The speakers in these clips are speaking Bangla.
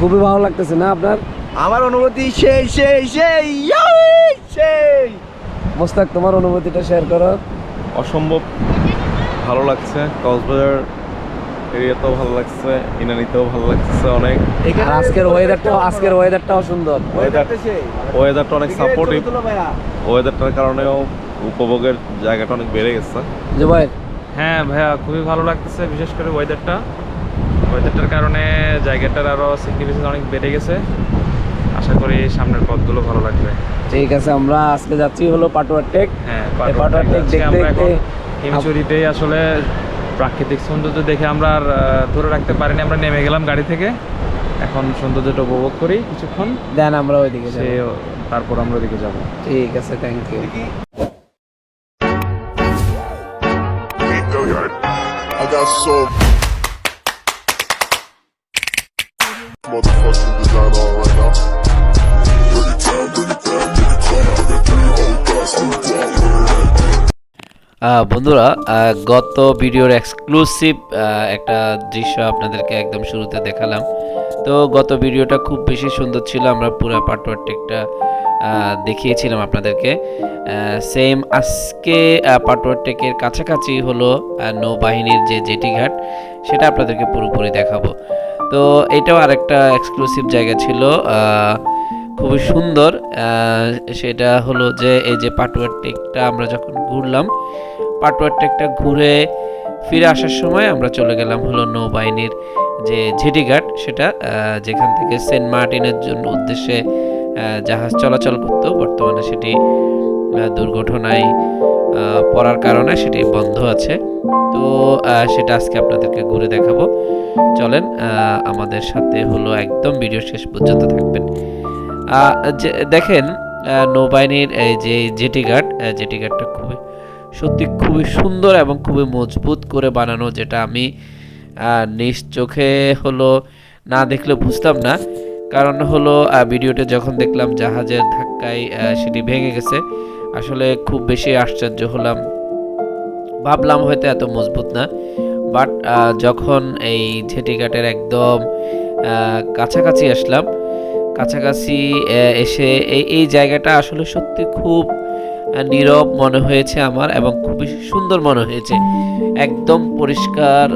খুবই ভালো লাগতেছে না আপনার? আমার অনুভূতি সেই সেই সেই সেই। মোস্তাক তোমার অনুভূতিটা শেয়ার করো। অসম্ভব ভালো লাগছে। কক্সবাজার এরিয়াতেও ভালো লাগছে ইনানিতেও ভালো লাগছে অনেক। আজকের ওয়েদারটাও আজকের ওয়েদারটাও সুন্দর। ওয়েদার ওয়েদারটা অনেক সাপোর্টিভ ওয়েদারটার কারণেও উপভোগের জায়গাটা অনেক বেড়ে গেছে। যে ভাই হ্যাঁ ভাইয়া খুবই ভালো লাগতেছে বিশেষ করে ওয়েদারটা ওয়েদারটার কারণে জায়গাটার আরও সিগনিফিকেন্স অনেক বেড়ে গেছে। আশা করি সামনের পথগুলো ভালো লাগবে। ঠিক আছে আমরা আজকে যাচ্ছি হলো পাটুয়ার টেক। হ্যাঁ এই পাটুয়া টেক দেখতে আমরা এখন দেখতে হিমচুরিতেই আসলে প্রাকৃতিক সৌন্দর্য দেখে আমরা আর ধরে রাখতে পারিনি। আমরা নেমে গেলাম গাড়ি থেকে। এখন সৌন্দর্যটা উপভোগ করি কিছুক্ষণ। দেন আমরা ওইদিকে যাব। তারপর আমরা ওইদিকে যাব। ঠিক আছে thank you I got so motherfucking design on right now. বন্ধুরা গত ভিডিওর এক্সক্লুসিভ একটা দৃশ্য আপনাদেরকে একদম শুরুতে দেখালাম। তো গত ভিডিওটা খুব বেশি সুন্দর ছিল আমরা পুরো পাটওয়ার টেকটা আহ, দেখিয়েছিলাম আপনাদেরকে। সেম আজকে পাটওয়ার টেকের কাছাকাছি হলো নৌবাহিনীর যে জেটি ঘাট সেটা আপনাদেরকে পুরোপুরি দেখাবো। তো এটাও আরেকটা এক্সক্লুসিভ জায়গা ছিল খুবই সুন্দর সেটা হলো যে এই যে পাটুয়ার টেকটা আমরা যখন ঘুরলাম পাটুয়ার টেকটা ঘুরে ফিরে আসার সময় আমরা চলে গেলাম হলো নৌবাহিনীর যে জেটিঘাট সেটা যেখান থেকে সেন্ট মার্টিনের জন্য উদ্দেশ্যে জাহাজ চলাচল করতো। বর্তমানে সেটি দুর্ঘটনায় পড়ার কারণে সেটি বন্ধ আছে। তো সেটা আজকে আপনাদেরকে ঘুরে দেখাবো। চলেন আমাদের সাথে হলো একদম ভিডিও শেষ পর্যন্ত থাকবেন। দেখেন নৌবাহিনীর যে জেটি আহ, জেটি ঘাটটা খুবই সত্যি খুবই সুন্দর এবং খুবই মজবুত করে বানানো যেটা আমি নিজ চোখে হলো না দেখলে বুঝতাম না। কারণ হলো ভিডিওটা যখন দেখলাম জাহাজের ধাক্কায় সেটি ভেঙে গেছে আসলে খুব বেশি আশ্চর্য হলাম। ভাবলাম হয়তো এত মজবুত না বাট যখন এই ঝেটিঘাটের একদম কাছাকাছি আসলাম, কাছাকাছি এসে এই এই জায়গাটা আসলে সত্যি খুব নীরব মনে হয়েছে আমার এবং খুবই সুন্দর মনে হয়েছে। একদম পরিষ্কার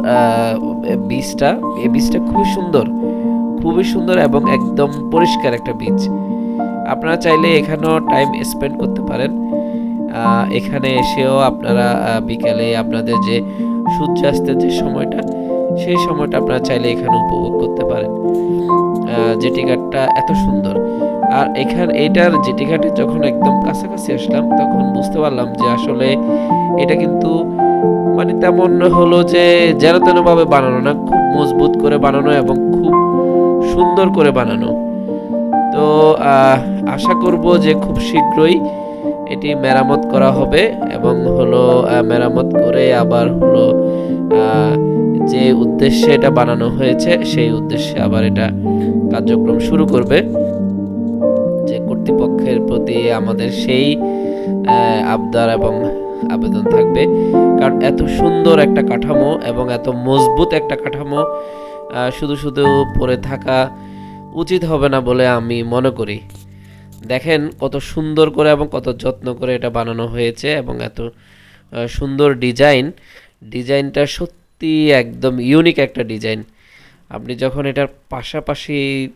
বীজটা এই বীজটা খুবই সুন্দর খুবই সুন্দর এবং একদম পরিষ্কার একটা বীজ আপনারা চাইলে এখানেও টাইম স্পেন্ড করতে পারেন। এখানে এসেও আপনারা বিকেলে আপনাদের যে সূর্যাস্তের যে সময়টা সেই সময়টা আপনারা চাইলে এখানে উপভোগ করতে পারেন। আহ, জেটিঘাটটা এত সুন্দর। আর এখানে এটার জেটিঘাটে যখন একদম কাছাকাছি আসলাম তখন বুঝতে পারলাম যে আসলে এটা কিন্তু মানে তেমন হলো যে যেন তেনভাবে বানানো না খুব মজবুত করে বানানো এবং খুব সুন্দর করে বানানো। তো আশা করব যে খুব শীঘ্রই এটি মেরামত করা হবে এবং হলো মেরামত করে আবার হলো যে উদ্দেশ্যে এটা বানানো হয়েছে, সেই উদ্দেশ্যে আবার এটা কার্যক্রম শুরু করবে। যে কর্তৃপক্ষের প্রতি আমাদের সেই আবদার এবং আবেদন থাকবে। কারণ এত সুন্দর একটা কাঠামো এবং এত মজবুত একটা কাঠামো শুধু শুধু পড়ে থাকা উচিত হবে না বলে আমি মনে করি। দেখেন কত সুন্দর করে এবং কত যত্ন করে এটা বানানো হয়েছে এবং এত সুন্দর ডিজাইন। ডিজাইনটা সত্যি একদম ইউনিক একটা ডিজাইন। আপনি যখন এটার পাশাপাশি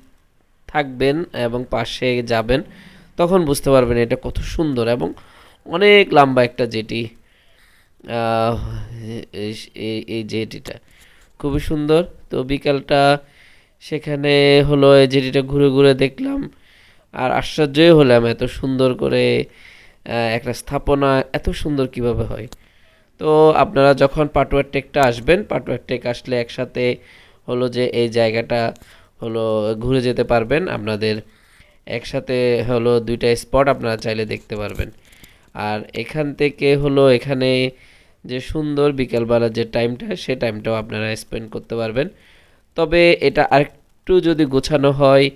থাকবেন এবং পাশে যাবেন, তখন বুঝতে পারবেন এটা কত সুন্দর এবং অনেক লম্বা একটা জেটি এই- জেটিটা। খুবই সুন্দর। তো বিকালটা সেখানে হলো এই জেটিটা ঘুরে ঘুরে দেখলাম। আর আশ্চর্যই হলাম এত সুন্দর করে একটা স্থাপনা এত সুন্দর কীভাবে হয়। তো আপনারা যখন পাটুয়ার টেকটা আসবেন পাটুয়ার টেক আসলে একসাথে হলো যে এই জায়গাটা হলো ঘুরে যেতে পারবেন। আপনাদের একসাথে হলো দুইটা স্পট আপনারা চাইলে দেখতে পারবেন। আর এখান থেকে হলো এখানে যে সুন্দর বিকালবেলা যে টাইমটা সে টাইমটাও আপনারা স্পেন্ড করতে পারবেন। তবে এটা আরেকটু যদি গোছানো হয়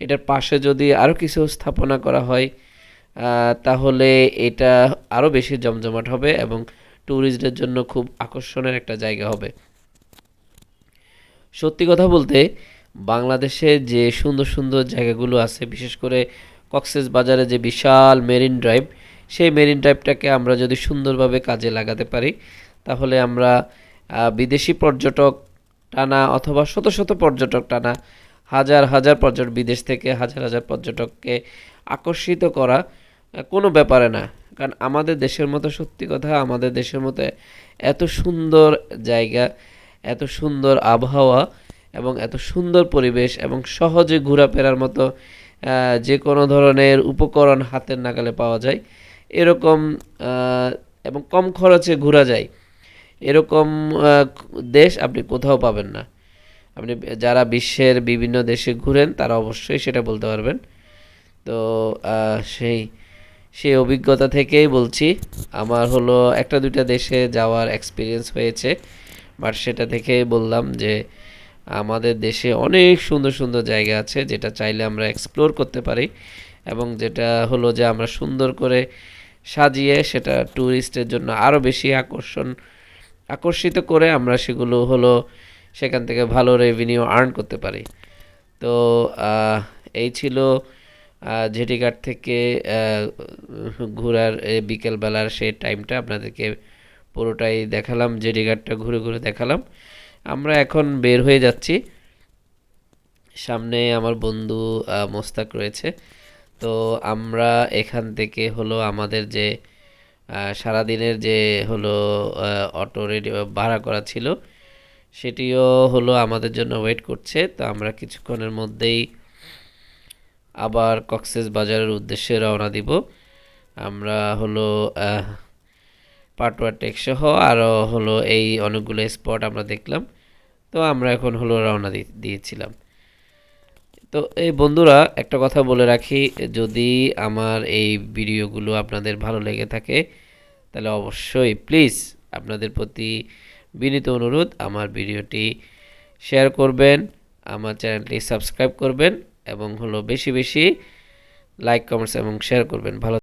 এটার পাশে যদি আরও কিছু স্থাপনা করা হয় তাহলে এটা আরও বেশি জমজমাট হবে এবং ট্যুরিস্টদের জন্য খুব আকর্ষণের একটা জায়গা হবে। সত্যি কথা বলতে, বাংলাদেশে যে সুন্দর সুন্দর জায়গাগুলো আছে, বিশেষ করে কক্সেস বাজারে যে বিশাল মেরিন ড্রাইভ, সেই মেরিন ড্রাইভটাকে আমরা যদি সুন্দরভাবে কাজে লাগাতে পারি, তাহলে আমরা বিদেশি পর্যটক টানা অথবা শত শত পর্যটক টানা হাজার হাজার পর্যটক বিদেশ থেকে হাজার হাজার পর্যটককে আকর্ষিত করা কোনো ব্যাপারে না। কারণ আমাদের দেশের মতো, সত্যি কথা, আমাদের দেশের মতো এত সুন্দর জায়গা, এত সুন্দর আবহাওয়া এবং এত সুন্দর পরিবেশ এবং সহজে ঘোরাফেরার মতো যে কোনো ধরনের উপকরণ হাতের নাগালে পাওয়া যায়। এরকম এবং কম খরচে ঘোরা যায়। এরকম দেশ আপনি কোথাও পাবেন না। আপনি যারা বিশ্বের বিভিন্ন দেশে ঘুরেন, তারা অবশ্যই সেটা বলতে পারবেন। তো সেই সেই অভিজ্ঞতা থেকেই বলছি, আমার হলো একটা দুইটা দেশে যাওয়ার এক্সপিরিয়েন্স হয়েছে বাট সেটা থেকেই বললাম যে আমাদের দেশে অনেক সুন্দর সুন্দর জায়গা আছে, যেটা চাইলে আমরা এক্সপ্লোর করতে পারি, এবং যেটা হলো যে আমরা সুন্দর করে সাজিয়ে সেটা ট্যুরিস্টের জন্য আরও বেশি আকর্ষণ, আকর্ষিত করে আমরা সেগুলো হলো সেখান থেকে ভালো রেভিনিউ আর্ন করতে পারি। তো এই ছিল আহ, জেটিঘাট থেকে ঘোরার বিকেলবেলার সেই টাইমটা আপনাদেরকে পুরোটাই দেখালাম জেটিঘাটটা ঘুরে ঘুরে দেখালাম। আমরা এখন বের হয়ে যাচ্ছি। সামনে আমার বন্ধু মোস্তাক রয়েছে। তো আমরা এখান থেকে হলো আমাদের যে সারাদিনের যে হলো অটো রেডি ভাড়া করা ছিল সেটিও হলো আমাদের জন্য ওয়েট করছে। তো আমরা কিছুক্ষণের মধ্যেই আবার কক্সেস বাজারের উদ্দেশ্যে রওনা দিব। আমরা হলো পাটুয়া টেক সহ আরও হলো এই অনেকগুলো স্পট আমরা দেখলাম। তো আমরা এখন হলো রওনা দিয়েছিলাম। তো এই বন্ধুরা, একটা কথা বলে রাখি, যদি আমার এই ভিডিওগুলো আপনাদের ভালো লেগে থাকে, তাহলে অবশ্যই প্লিজ আপনাদের প্রতি বিনীত অনুরোধ, আমার ভিডিওটি শেয়ার করবেন, আমার চ্যানেলটি সাবস্ক্রাইব করবেন এবং হলো বেশি বেশি লাইক, কমেন্টস এবং শেয়ার করবেন। ভালো